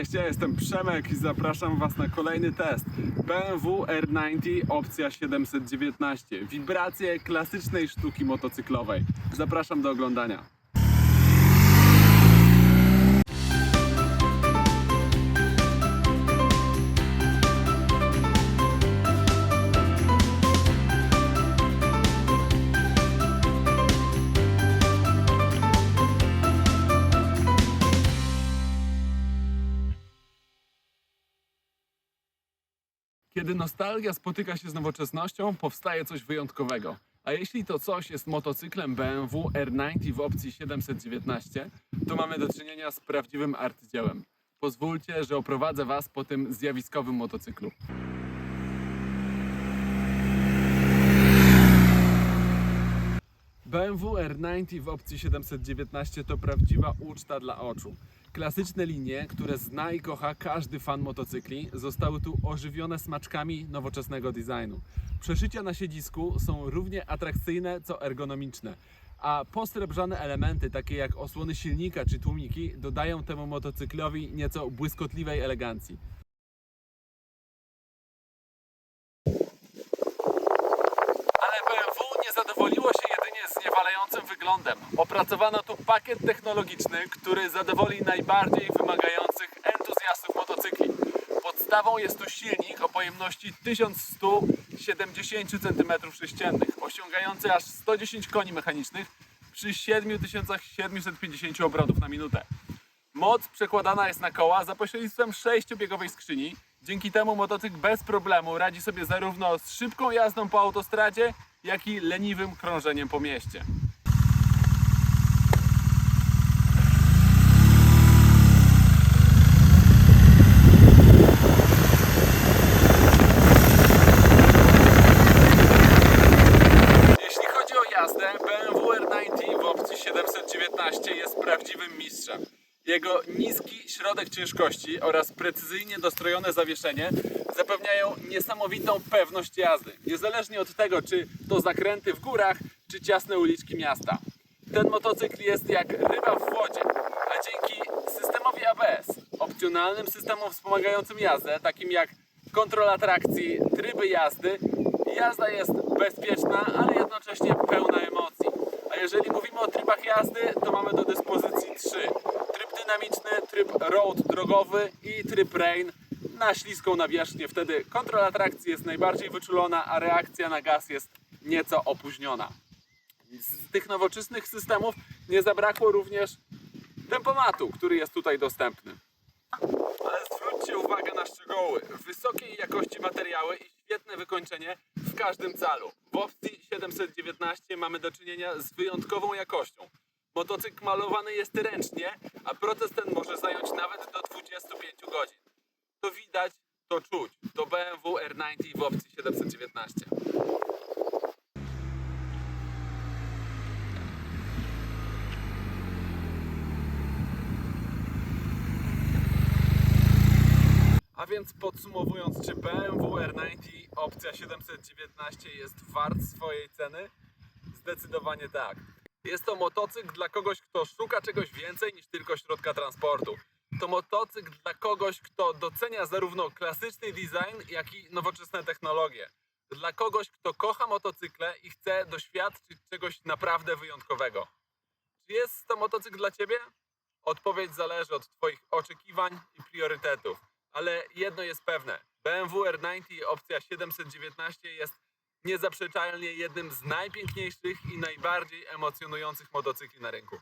Cześć, ja jestem Przemek i zapraszam Was na kolejny test. BMW R90 opcja 719. Wibracje klasycznej sztuki motocyklowej. Zapraszam do oglądania. Kiedy nostalgia spotyka się z nowoczesnością, powstaje coś wyjątkowego. A jeśli to coś jest motocyklem BMW R90 w opcji 719, to mamy do czynienia z prawdziwym arcydziełem. Pozwólcie, że oprowadzę Was po tym zjawiskowym motocyklu. BMW R90 w opcji 719 to prawdziwa uczta dla oczu. Klasyczne linie, które zna i kocha każdy fan motocykli, zostały tu ożywione smaczkami nowoczesnego designu. Przeszycia na siedzisku są równie atrakcyjne co ergonomiczne, a posrebrzane elementy takie jak osłony silnika czy tłumiki dodają temu motocyklowi nieco błyskotliwej elegancji. Zadowoliło niewalającym wyglądem. Opracowano tu pakiet technologiczny, który zadowoli najbardziej wymagających entuzjastów motocykli. Podstawą jest tu silnik o pojemności 1170 cm3, osiągający aż 110 koni mechanicznych przy 7750 obrotów na minutę. Moc przekładana jest na koła za pośrednictwem sześciobiegowej skrzyni. Dzięki temu motocykl bez problemu radzi sobie zarówno z szybką jazdą po autostradzie, jak i leniwym krążeniem po mieście. Jeśli chodzi o jazdę, BMW R90 w opcji 719 jest prawdziwym mistrzem. Jego niski środek ciężkości oraz precyzyjnie dostrojone zawieszenie zapewniają niesamowitą pewność jazdy, niezależnie od tego, czy to zakręty w górach, czy ciasne uliczki miasta. Ten motocykl jest jak ryba w wodzie, a dzięki systemowi ABS, opcjonalnym systemom wspomagającym jazdę, takim jak kontrola trakcji, tryby jazdy, jazda jest bezpieczna, ale jednocześnie pełna emocji. A jeżeli mówimy o trybach jazdy, to mamy do dyspozycji trzy. Tryb dynamiczny, tryb road drogowy i tryb rain na śliską nawierzchnię. Wtedy kontrola trakcji jest najbardziej wyczulona, a reakcja na gaz jest nieco opóźniona. Z tych nowoczesnych systemów nie zabrakło również tempomatu, który jest tutaj dostępny. Ale zwróćcie uwagę na szczegóły. Wysokiej jakości materiały i świetne wykończenie w każdym calu. W opcji 719 mamy do czynienia z wyjątkową jakością. Motocykl malowany jest ręcznie, a proces ten może zająć nawet do 25 godzin. To widać, to czuć. To BMW R90 w opcji 719. A więc podsumowując, czy BMW R90 opcja 719 jest wart swojej ceny? Zdecydowanie tak. Jest to motocykl dla kogoś, kto szuka czegoś więcej niż tylko środka transportu. To motocykl dla kogoś, kto docenia zarówno klasyczny design, jak i nowoczesne technologie. Dla kogoś, kto kocha motocykle i chce doświadczyć czegoś naprawdę wyjątkowego. Czy jest to motocykl dla Ciebie? Odpowiedź zależy od Twoich oczekiwań i priorytetów. Ale jedno jest pewne. BMW R90 opcja 719 jest niezaprzeczalnie jednym z najpiękniejszych i najbardziej emocjonujących motocykli na rynku.